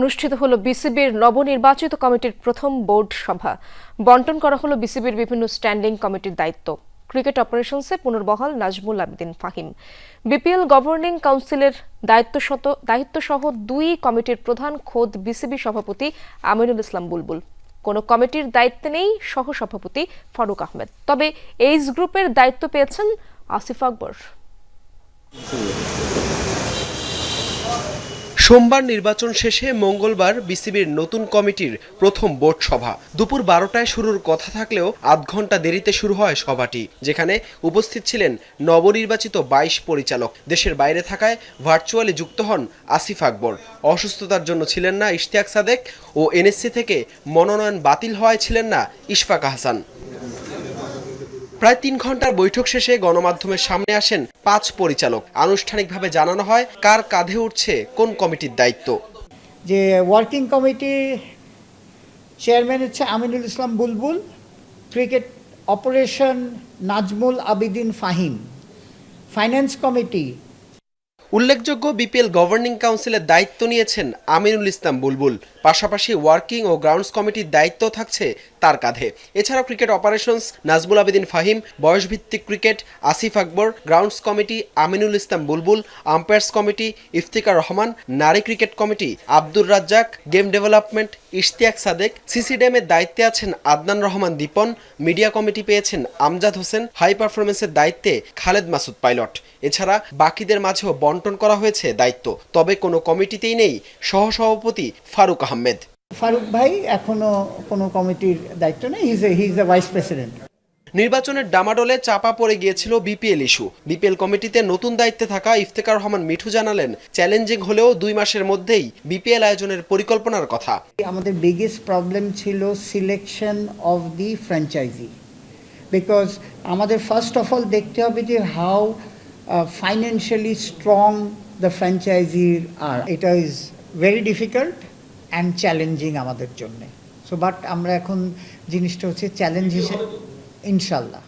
অনুষ্ঠিত হলো বিসিবির নবনির্বাচিত কমিটির প্রথম বোর্ড সভা। বন্টন করা হলো বিসিবির বিভিন্ন স্ট্যান্ডিং কমিটির দায়িত্ব। ক্রিকেট অপারেশনসে পুনর্বহাল নাজমুল আবেদিন ফাহিম। বিপিএল গভর্নিং কাউন্সিলের দায়িত্বশত দায়িত্বসহ দুই কমিটির প্রধান খোদ বিসিবি সভাপতি আমিনুল ইসলাম বুলবুল। কোনো কমিটির দায়িত্বে নেই সহসভাপতি ফারুক আহমেদ। তবে এইচ গ্রুপের দায়িত্ব পেয়েছেন আসিফ আকবর। সোমবার নির্বাচন শেষে মঙ্গলবার বিসিবির নতুন কমিটির প্রথম বোর্ড সভা। দুপুর বারোটায় শুরুর কথা থাকলেও আধ ঘণ্টা দেরিতে শুরু হয় সভাটি, যেখানে উপস্থিত ছিলেন নবনির্বাচিত বাইশ পরিচালক। দেশের বাইরে থাকায় ভার্চুয়ালি যুক্ত হন আসিফ আকবর। অসুস্থতার জন্য ছিলেন না ইশতিয়াক সাদেক ও এনএসসি থেকে মনোনয়ন বাতিল হওয়ায় ছিলেন না ইশফাক হাসান প্রায় তিন ঘণ্টার বৈঠক শেষে গণমাধ্যমের সামনে আসেন পাঁচ পরিচালক। আনুষ্ঠানিকভাবে জানানো হয়, কার কাঁধে উঠছে, কোন কমিটির দায়িত্ব। যে ওয়ার্কিং কমিটি চেয়ারম্যান হচ্ছে Aminul Islam Bulbul, cricket operation Nazmul Abedin Fahim. Finance committee উল্লেখযোগ্য বিপিএল গভর্নিং কাউন্সিলের দায়িত্ব নিয়েছেন আমিনুল ইসলাম বুলবুল। পাশাপাশি ওয়ার্কিং ও গ্রাউন্ডস কমিটির দায়িত্ব থাকছে তার কাঁধে। এছাড়াও ক্রিকেট অপারেশনস নাজমুল আবেদিন ফাহিম, বয়সভিত্তিক cricket Asif Akbar, grounds committee Aminul Islam Bulbul, umpires committee Iftikhar Rahman, নারী cricket committee Abdur Razzak, game development Ishtiaq Sadek, সিসিডিএমের দায়িত্বে আছেন আদনান রহমান দীপন, মিডিয়া কমিটি পেয়েছেন আমজাদ হোসেন, হাই পারফরমেন্সের দায়িত্বে খালেদ মাসুদ পাইলট। এছাড়া বাকিদের মাঝেও বন্টন করা হয়েছে দায়িত্ব। তবে কোনো কমিটিতেই নেই সহসভাপতি ফারুক আহমেদ। ফারুক ভাই এখনও কোনো কমিটির দায়িত্ব নেই। His he is the vice president নির্বাচনের ডামাডোলে চাপা পড়ে গিয়েছিল বিপিএল ইস্যু। বিপিএল কমিটিতে নতুন দায়িত্বে থাকা ইফতেকার রহমান মিঠু জানালেন চ্যালেঞ্জিং হলেও দুই মাসের মধ্যেই বিপিএল আয়োজনের পরিকল্পনার কথা। আমাদের বিগেস্ট প্রবলেম ছিল selection of the franchise because আমাদের ফার্স্ট অফ অল দেখতে হবে যে হাউ ফাইন্যান্সিয়ালি স্ট্রং দ্য ফ্র্যাঞ্চাইজির আর এটা is very difficult and challenging আমাদের জন্যে। সো বাট আমরা এখন জিনিসটা হচ্ছে চ্যালেঞ্জ হিসেবে ইনশাল্লাহ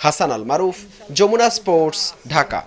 হাসান আল মারুফ, যমুনা স্পোর্টস, ঢাকা।